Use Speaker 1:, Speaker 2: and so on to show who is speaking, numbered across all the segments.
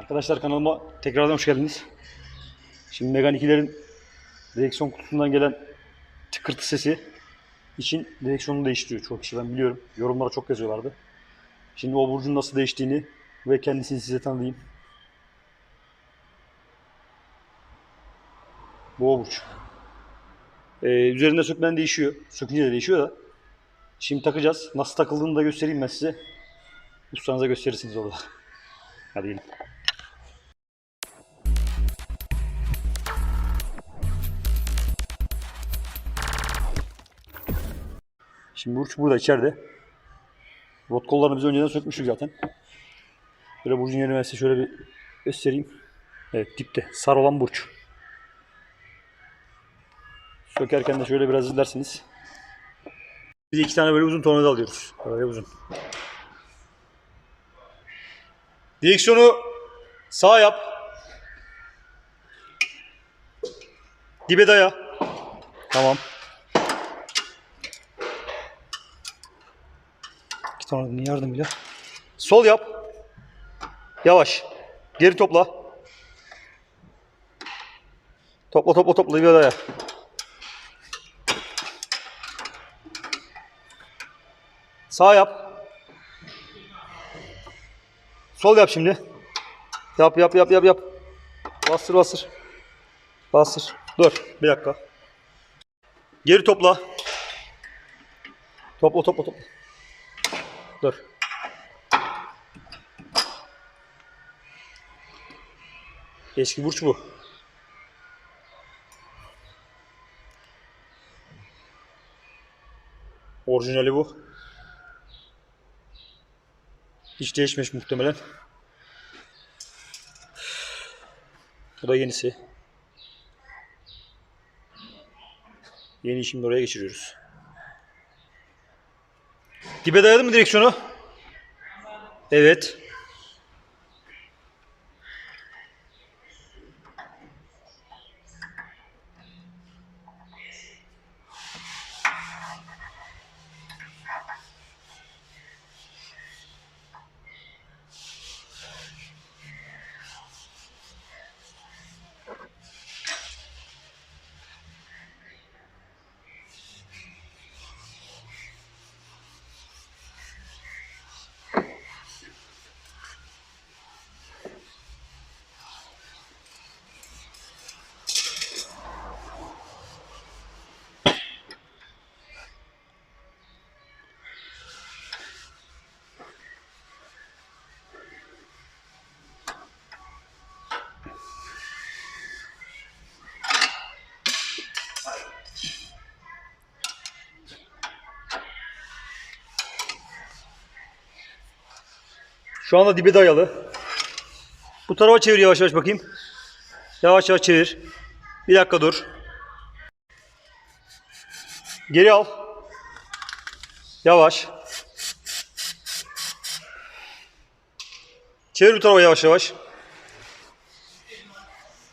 Speaker 1: Arkadaşlar kanalıma tekrardan hoş geldiniz. Şimdi Megane 2'lerin direksiyon kutusundan gelen tıkırtı sesi için direksiyonunu değiştiriyor. Çok kişi ben biliyorum. Yorumlara çok yazıyorlardı. Şimdi o burcun nasıl değiştiğini ve kendisini size tanıtayım. Bu o burç. Ee, üzerinde sökmen değişiyor. Sökünce de değişiyor da. Şimdi takacağız. Nasıl takıldığını da göstereyim ben size. Ustanıza gösterirsiniz orada. Hadi gelin. Şimdi burç burada içeride. Rot kollarını biz önceden sökmüştük zaten. Böyle burcun yerini ben size şöyle bir göstereyim. Evet dipte. Sarı olan burç. Sökerken de şöyle biraz izlersiniz. Biz iki tane böyle uzun tornavida alıyoruz. Böyle uzun. Direksiyonu sağ yap. Dibe daya. Tamam. İki tane niye yardım bile. Sol yap. Yavaş. Geri topla. Topla topla topla dibe daya. Sağ yap. Sol yap şimdi. Yap yap yap yap yap. Bastır bastır. Bastır. Dur bir dakika. Geri topla. Topla topla topla. Dur. Eski burç bu. Orijinali bu. Hiç değişmemiş muhtemelen. Bu da yenisi. Yeni şimdi oraya geçiriyoruz. Dibe dayadı mı direksiyonu? Evet. Şu anda dibe dayalı. Bu tarafa çevir yavaş yavaş bakayım. Yavaş yavaş çevir. Bir dakika dur. Geri al. Yavaş. Çevir bu tarafa yavaş yavaş.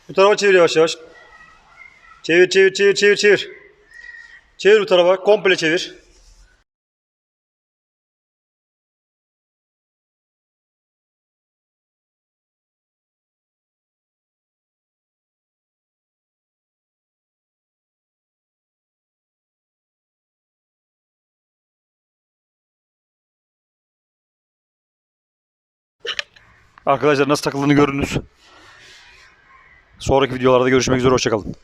Speaker 1: Bu tarafa çevir yavaş yavaş. Çevir çevir çevir çevir çevir. Çevir bu tarafa komple çevir. Arkadaşlar nasıl takıldığını gördünüz. Sonraki videolarda görüşmek üzere. Hoşçakalın.